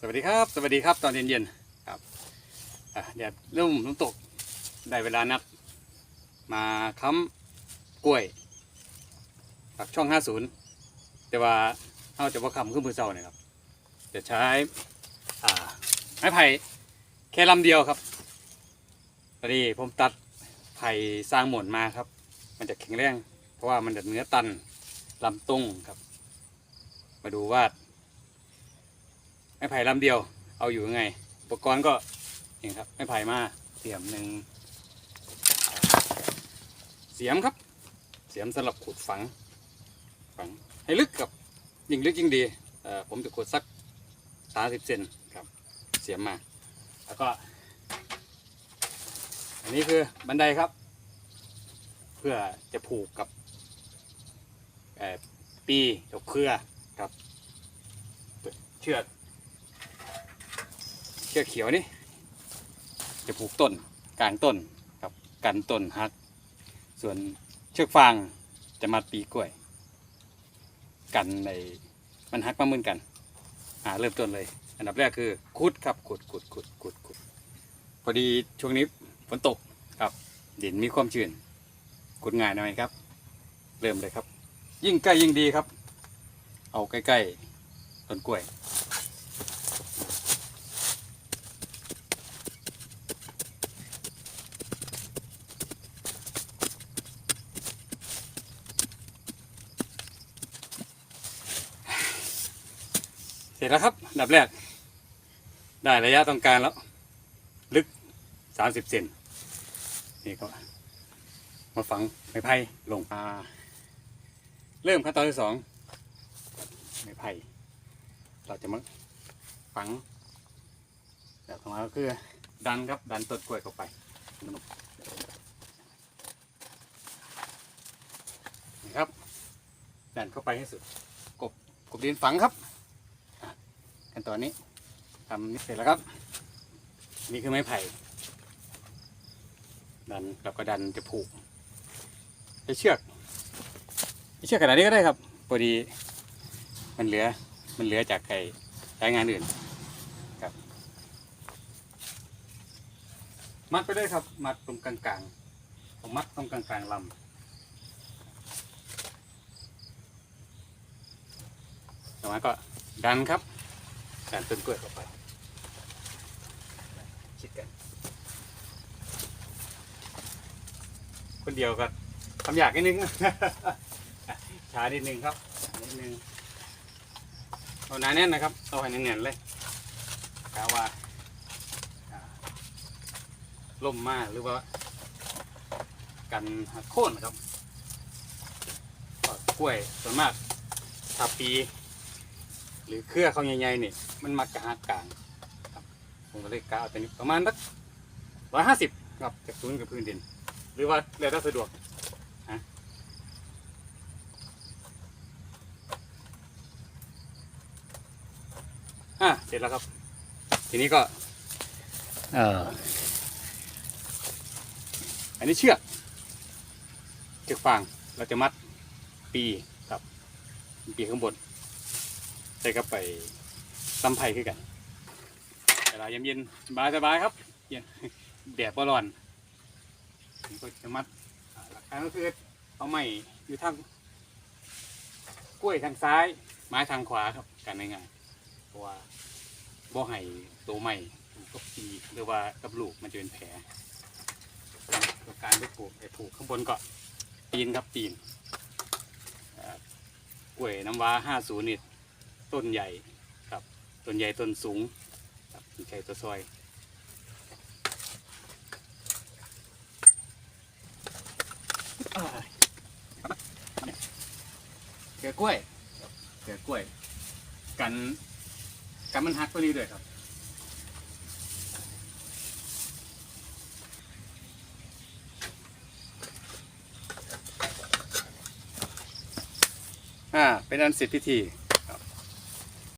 สวัสดีครับ สวัสดีครับ ตอนเย็นๆครับเดี๋ยวเริ่มน้ำตกได้เวลานัดมาค้ำกล้วยปากช่อง 50 แต่ว่าเอาจะว่าคำขึ้นมือเศร้าเนี่ยครับ จะใช้ไม้ไผ่แค่ลำเดียวครับตอนนี้ผมตัดไผ่สร้างหม่นมาครับ มันจะแข็งแรง เพราะว่ามันจะเนื้อตันลำตุ้งครับ มาดูว่า ไม้ไผ่ลำเดียว เอาอยู่ยังไง อุปกรณ์ก็นี่ครับไม้ไผ่มาเสียมหนึ่งเสียมครับ เสียมสำหรับขุดฝัง ฝังให้ลึกกับยิ่งลึกยิ่งดีผมจะขุดสักสามสิบเซนครับ เสียมมา แล้วก็ อันนี้คือบันไดครับ เพื่อจะผูกกับปีกับเครือครับ เชือก ชือกเขียวนี่จะผูกต้นกลางต้นกับกันต้นหัก ส่วนเชือกฟางจะมัดปีกล้วย กันในมันหักมาเหมือนกันอ่าเริ่มต้นเลย อันดับแรกคือขุดครับขุดขุดขุดขุดขุดพอดีช่วงนี้ฝนตกครับดินมีความชื้นขุดง่ายหน่อยครับ เริ่มเลยครับ ยิ่งใกล้ยิ่งดีครับ เอาใกล้ๆต้นกล้วย ร็จแล้วครับอันดับแรก ได้ระยะต้องการแล้ว ลึก30เซนนี่ก็ มาฝังไม้ไผ่ลงมาเริ่มขั้นตอนที่สองไม้ไผ่เราจะมาฝังแบบของเราก็คือดันครับดันต้นกล้วยเข้าไปนี่ครับดันเข้าไปให้สุดกบกบดินฝังครับ ขั้นตอนนี้ทำนี่เสร็จแล้วครับ นี่คือไม้ไผ่ ดันแล้วก็ดันจะผูกใช้เชือกเชือกขนาดนี้ก็ได้ครับพอดี มันเหลือมันเหลือจากไก่ใช้งานอื่นครับ มัดไปเลยครับ มัดตรงกลางๆผมมัดตรงกลางๆลำต่อมาก็ดันครับ การต้นกล้วยเข้าไปชิดกัน คนเดียวก็ทำอยากนิดนึง ช้านิดนึงครับนิดนึงเอาหนาแน่นนะครับเอาให้แน่นๆเลยกาว่าอ่าล่มมากหรือว่ากันหักโค่นนะครับก็กล้วยส่วนมากถ้าปี หรือเครือเขาใหญ่ๆนี่ มันมักจะหักกลางครับผมก็เลยกะเอาตัวนี้ประมาณสักร้อยห้าสิบครับจากศูนย์กับพื้นดิน หรือว่าแล้วแต่สะดวกฮะอะเสร็จแล้วครับ ทีนี้ก็ เอออันนี้เชือกเชือกฟางเราจะมัดปีครับ ปีข้างบนใส่กับไป ซ้ำไผ่คือกันเวลาเย็นๆสบายสบายครับเย็นแดดบ่ร้อนผมก็จะมัดหลักการก็คือเอาไม้อยู่ทางกล้วยทางซ้าย ไม้ทางขวาครับกันง่ายๆเพราะว่าบ่ให้ตัวใหม่กับปีหรือว่ากับลูกมันจะเป็นแผลตัวการไปผูกไปผูกข้างบนก็ปีนครับปีนกล้วยน้ำว้าห้าศูนย์นี่ต้นใหญ่ ต้นใหญ่ต้นสูงครับมีไข่ตัวซอยเกลือกล้วยเกลือกล้วย กันกันมันหักตัวนี้ด้วยครับอ่าเป็นอันเสร็จพิธี